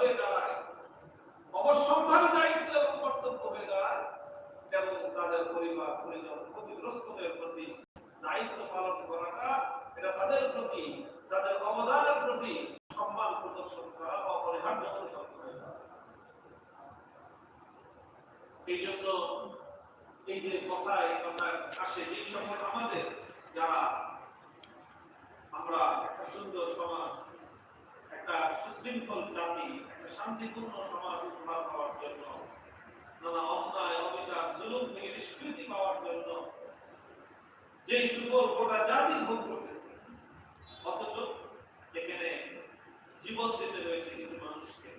হয়ে দাঁড়ায় দায়িত্ব এবং কর্তব্য হয়ে দাঁড়ায় এবং তাদের পরিবার, পরিজন ক্ষতিগ্রস্তদের প্রতি দায়িত্ব পালন করাটা, এটা তাদের প্রতি, তাদের অবদানের প্রতি সম্মান প্রদর্শন করা অপরিহার্য। এই জন্য এই যে কথা এই কথা আসে যে সকল আমাদের যারা আমরা একটা সুন্দর সমাজ সুশৃঙ্খল জাতি একটা শান্তিপূর্ণ সমাজ উপহার পাওয়ার জন্য, নানা অন্যায়, অবিচার, জুলুম থেকে নিষ্কৃতি পাওয়ার জন্য যে সুফল গোটা জাতি ভোগ করতেছে, অথচ এখানে জীবন দিতে হয়েছে কিছু মানুষকে,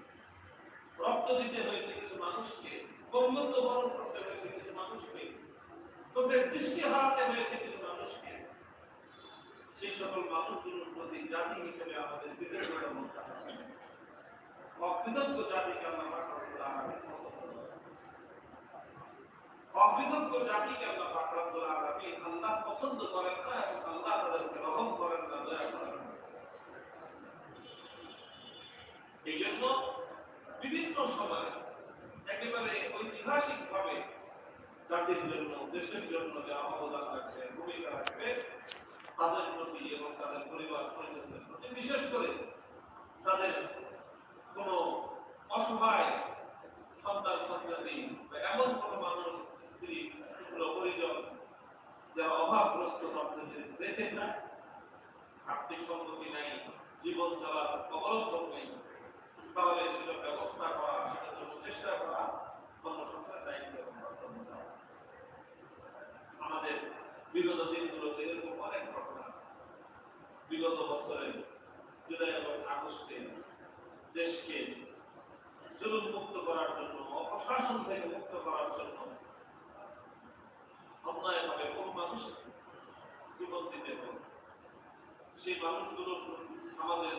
রক্ত দিতে হয়েছে কিছু মানুষকে গম্যত্ব বরণ করতে হয়েছে কিছু মানুষকে চোখের দৃষ্টি হারাতে হয়েছে কিছু মানুষকে। সেই সকল মানুষগুলোর প্রতি জাতি হিসেবে আমাদের অকৃতজ্ঞ জাতিকে। অকৃতজ্ঞ জাতিকে আল্লাহ পাকড়াবুল আলামিন আল্লাহ পছন্দ করেন না এবং আল্লাহ তাদেরকে রহম করেন না দয়া করেন এই জন্য বিভিন্ন সময় একেবারে ঐতিহাসিক ভাবে জাতির জন্য দেশের জন্য যারা অবদান রাখবে ভূমিকা রাখবে তাদের প্রতি এবং তাদের পরিবার পরিজনদের প্রতি যারা অভাবগ্রস্ত আপনাদের দেখে না, আর্থিক নাই, জীবন চলার অবলম্বন নেই, তাহলে সেটা ব্যবস্থা করা সেটার জন্য চেষ্টা করা দায়িত্ব আমাদের বিগত দিনগুলোতে এরকম অনেক ঘটনা বিগত বছরে জুলাই এবং আগস্টে দেশকে জুলুম মুক্ত করার জন্য, অপশাসন থেকে মুক্ত করার জন্য আমাদের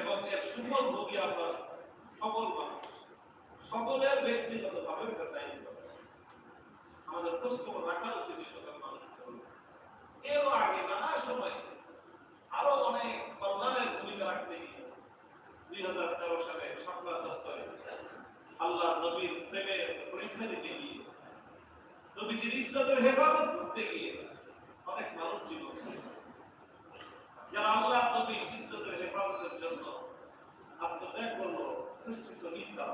এবং এর সুফল সকল মানুষ, সকলের ব্যক্তিগত ভাবে দায়িত্ব। আমাদের খোঁজখবর রাখা উচিত মানুষগুলো এরও আগে নানা সময় আরও অনেক কল্যাণের ভূমিকা রাখতে গিয়ে দুই হাজার তেরো সালে সাপলা দপ্তরে আল্লাহ নবীর প্রেমে পরীক্ষা দিতে গিয়ে নবীজির ইজ্জতের হেফাজত করতে গিয়ে অনেক মানুষ জীবন। যারা আল্লাহ নবীর ইজ্জতের হেফাজতের জন্য আত্মত্যাগ করল সৃষ্টিত নিন্দা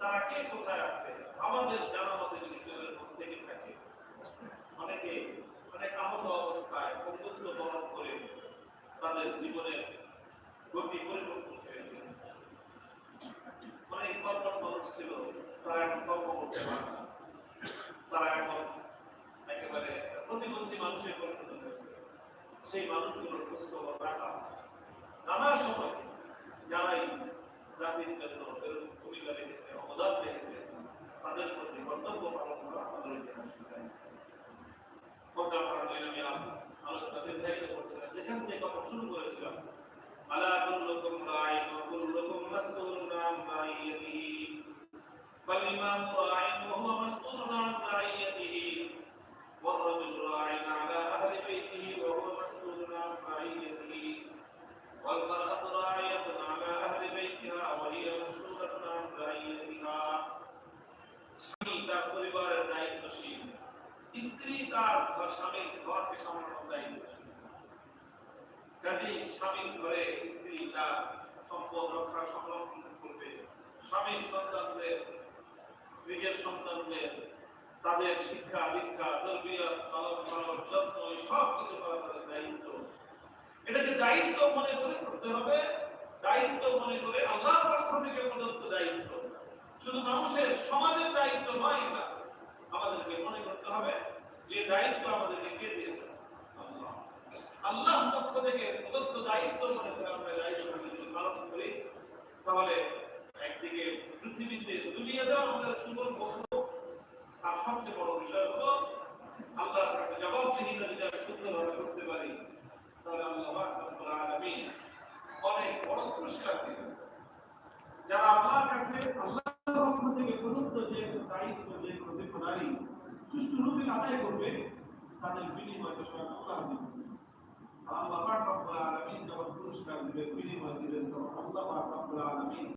তারা কে কোথায় আছে আমাদের জানা মতে যদি কেউয়ের মধ্যে থেকে থাকে অনেকে অনেক আহত অবস্থায় বন্ধুত্ব বরণ করে তাদের জীবনের গতি পরিবর্তন হয়েছে অনেক কর্মঠ মানুষ ছিল তারা এখন কর্ম করতে পারে না তারা এখন একেবারে প্রতিবন্ধী মানুষের পরিণত হয়েছে সেই মানুষগুলোর খোঁজখবর রাখা নানা সময় যারাই জাতির জন্য ভূমিকা রেখেছে অবদান রেখেছে তাদের প্রতি কর্তব্য পালন করা আমাদের যেখান থেকে শুরু করেছিলাম ওয়া হুয়া মাসউলুন আন রাইয়াতিহি ওয়া রাজুল রাইন ঘরকে সামলানোর দায়িত্বশীল কাজেই স্বামীর ঘরে স্ত্রী তার সম্পদ রক্ষা সংরক্ষণ করবে। স্বামীর সন্তানদের, নিজের সন্তানদের, তাদের শিক্ষা, দীক্ষা, তরবিয়ত, পালন করার যত্ন সব কিছু করা তাদের দায়িত্ব। এটাকে দায়িত্ব মনে করে করতে হবে। দায়িত্ব মনে করে আল্লাহর পক্ষ থেকে প্রদত্ত দায়িত্ব। শুধু মানুষের, সমাজের দায়িত্ব নয় এটা। আমাদেরকে মনে করতে হবে যে দায়িত্ব আল্লাহ আল্লাহ পক্ষ থেকে প্রদত্ত দায়িত্ব মনে করে আমরা দায়িত্ব পালন করি। তাহলে একদিকে পৃথিবীতে দুনিয়াতেও আমাদের সুন্দর বন্ধু আর সবচেয়ে বড় বিষয় হলো, আল্লাহর কাছে জবাবদিহিতা যদি আমি সুন্দরভাবে করতে পারি, তাহলে আল্লাহ রাব্বুল অনেক বড় পুরস্কার দিবেন। যারা আল্লাহর কাছে, আল্লাহর পক্ষ থেকে প্রদত্ত যে দায়িত্ব, যে জিম্মেদারি সুষ্ঠু রূপে আদায় করবে, তাদের বিনিময়টা স্বয়ং আল্লাহ দিবেন আল্লাহ পাক রব্বুল আলামিন যখন পুরস্কার দিবেন বিনিময় দিবেন তখন আল্লাহ পাক রব্বুল আলামিন